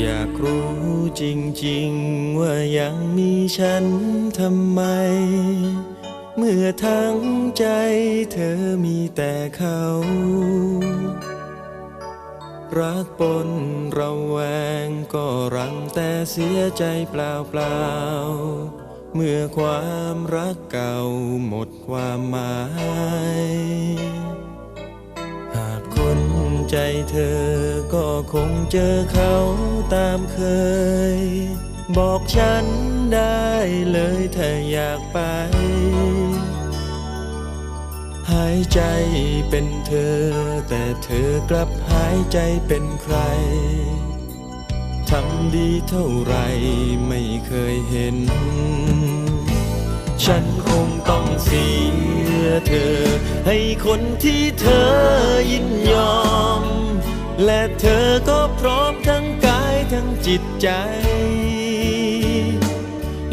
อยากรู้จริงๆ ว่ายังมีฉันทำไม เมื่อทั้งใจเธอมีแต่เขา รักปนระแวงก็รังแต่เสียใจเปล่าเปล่าๆเมื่อความรักเก่าหมดความหมาย ใจเธอก็คงเจอเขาตามเคย บอกฉันได้เลยถ้าอยากไป หายใจเป็นเธอ แต่เธอกลับหายใจเป็นใครทำดีเท่าไรไม่เคยเห็น ฉันคงต้องเสี เธอ ให้คนที่เธอยินยอม และเธอก็พร้อมทั้งกายทั้งจิตใจ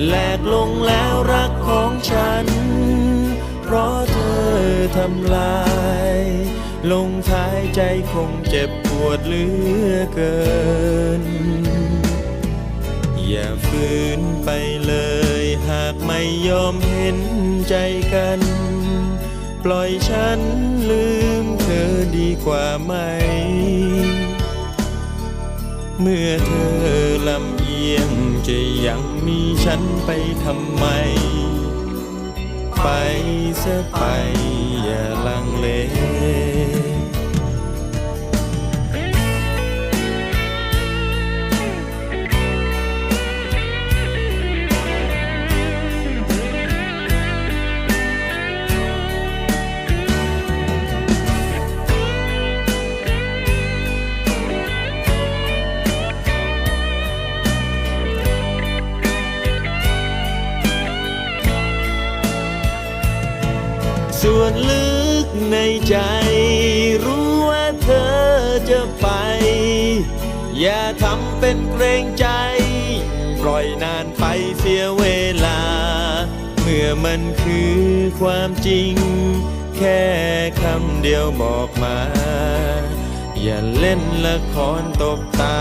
แหลกลงแล้วรักของฉัน เพราะเธอทำลาย ลงท้ายใจคงเจ็บปวดเหลือเกิน อย่าฝืนไปเลย หากไม่ยอมเห็นใจกัน ปล่อยฉันลืมเธอดีกว่าไหม เมื่อเธอลำเอียงจะยังมีฉันไปทำไม ไปเสียไป ในใจ รู้ว่าเธอจะไป อย่าทำเป็นเกรงใจ ปล่อยนานไปเสียเวลา เมื่อมันคือความจริง แค่คำเดียวบอกมา อย่าเล่นละครตบตา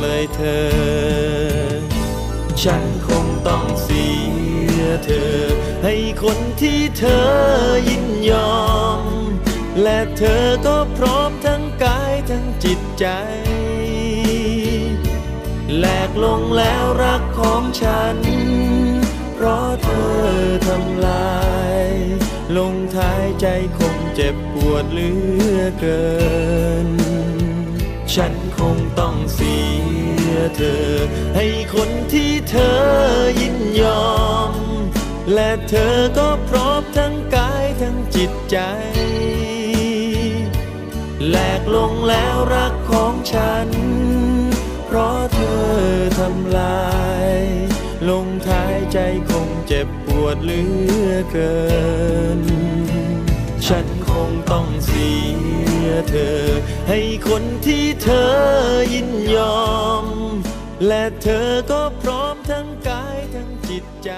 เลยเธอ ฉันคงต้องเสียเธอ ให้คนที่เธอยินยอม และเธอก็พร้อมทั้งกายทั้งจิตใจแหลกลงแล้วรักของฉัน เพราะเธอทำลาย ลงท้ายใจคงเจ็บปวดเหลือเกิน ฉันคงต้องเสียเธอ ให้คนที่ ธอยินยอม และเธอก็พร้อมทั้งกายทั้งจิตใจแหลกลงแล้วรักของฉัน เพราะเธอทำลาย ลงท้ายใจคงเจ็บปวดเหลือเกิน ฉันคงต้องเสียเธอ ให้คนที่เธอยินยอม และเธอก็พร้อมทั้งกายทั้งจิตใจ